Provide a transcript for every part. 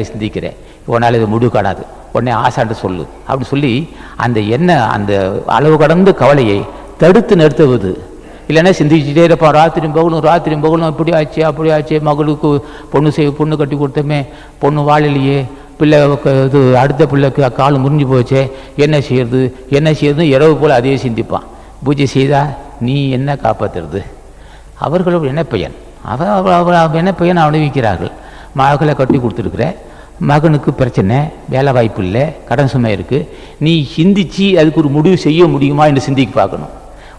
சிந்திக்கிறேன். உன்னால் இது முடிவு காணாது உடனே ஆசான்ட்டு சொல்லு. அப்படி சொல்லி அந்த என்ன அந்த அளவு கடந்த கவலையை தடுத்து நிறுத்துவது. இல்லைன்னா சிந்திச்சுட்டே இருப்பான் ராத்திரி பகலும் ராத்திரி பகலும் இப்படி ஆச்சு அப்படி ஆச்சு. மகளுக்கு பொண்ணு செய் பொண்ணு கட்டி கொடுத்தோமே. பொண்ணு வாழலையே. பிள்ளை க- இது அடுத்த பிள்ளைக்கு கால் முறிஞ்சு போச்சே. என்ன செய்யறது? என்ன செய்யறது இரவு போல் அதையே சிந்திப்பான். பூஜை செய்தா நீ என்ன காப்பாத்துறது? அவர்களோட என்ன பையன் அவன் அவன் என்ன பையன் அனுபவிக்கிறார்கள். மகளை கட்டி கொடுத்துருக்குற. மகனுக்கு பிரச்சனை வேலை வாய்ப்பு இல்லை கடன் சுமை இருக்குது நீ சிந்திச்சு அதுக்கு ஒரு முடிவு செய்ய முடியுமா என்று சிந்திக்க பார்க்கணும்.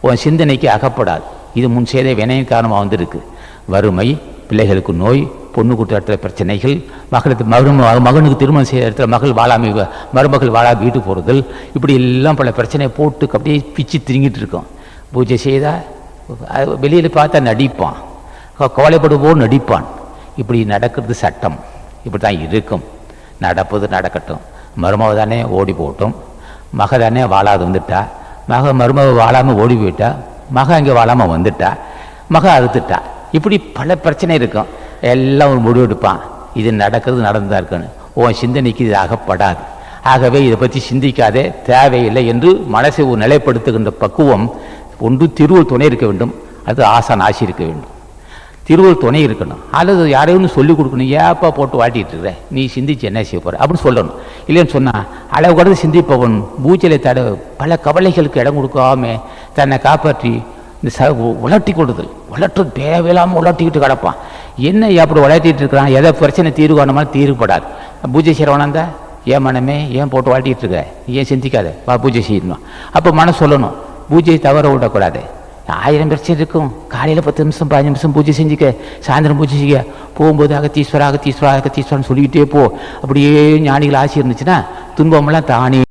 உன் சிந்தனைக்கு அகப்படாது. இது முன் செய்த வினையின் காரணமாக வந்திருக்கு. வறுமை பிள்ளைகளுக்கு நோய் பொண்ணு கூட்ட பிரச்சனைகள் மகளுக்கு மகன் மகனுக்கு திருமணம் செய்கிற இடத்துல மகள் வாழாமை மருமகள் வாழா வீட்டுக்கு போகிறதல் இப்படி எல்லாம் பல பிரச்சனையை போட்டு அப்படியே பிச்சு திரிங்கிட்டு இருக்கோம். பூஜை செய்தால் வெளியில் பார்த்தா நடிப்பான். க- கவலைப்படுவோர் நடிப்பான். இப்படி நடக்கிறது சட்டம். இப்படி தான் இருக்கும். நடப்பது நடக்கட்டும். மருமக தானே ஓடி போகட்டும். மக தானே வாழாது வந்துட்டா. மக மருமக வாழாமல் ஓடி போயிட்டா. மக அங்கே வாழாமல் வந்துட்டா. மக அறுத்துட்டா. இப்படி பல பிரச்சனை இருக்கும். எல்லாம் ஒரு முடிவு எடுப்பான். இது நடக்கிறது நடந்தா இருக்குன்னு உன் சிந்தனைக்கு இது அகப்படாது. ஆகவே இதை பற்றி சிந்திக்காதே. தேவையில்லை என்று மனசை ஒரு நிலைப்படுத்துகின்ற பக்குவம். ஒன்று திருவள் துணை இருக்க வேண்டும். அது ஆசான் ஆசி இருக்க வேண்டும். திருவள்ளுவர் துணை இருக்கணும். அல்லது யாரையும் சொல்லி கொடுக்கணும். ஏப்பா போட்டு வாட்டிட்டு இருக்கிற நீ சிந்திச்சு என்ன செய்ய போற? அப்படின்னு சொல்லணும். இல்லைன்னு சொன்னா அளவு கடந்து சிந்திப்பவன் பூஜையில தட பல கவலைகளுக்கு இடம் கொடுக்காம தன்னை காப்பாற்றி இந்த ச உலட்டி கொடுதல் உலட்டு தேவையில்லாமல் உலட்டிக்கிட்டு கிடப்பான். என்ன அப்படி உலட்டிட்டு இருக்கிறான்? எதை பிரச்சனை தீர்வு காணமாலும் தீர்வுபடாது பூஜை செய்கிறவனா ஏன் மனமே? ஏன் போட்டு வாட்டிகிட்டு இருக்க? ஏன் சிந்திக்காத? வா பூஜை செய்யணும். அப்போ மனம் சொல்லணும். பூஜையை தவற விடக்கூடாது. ஆயிரம் பிரச்சனை இருக்கும் காலையில் பத்து நிமிஷம் பதினஞ்சு நிமிஷம் பூஜை செஞ்சுக்க சாயந்தரம் பூஜை செய்ய போகும்போது அகத்தீஸ்வரா அகத்தீஸ்வரா அகத்தீஸ்வரன் சொல்லிக்கிட்டே போ அப்படியே ஞானிகள் ஆசி இருந்துச்சுன்னா துன்பமெல்லாம் தானே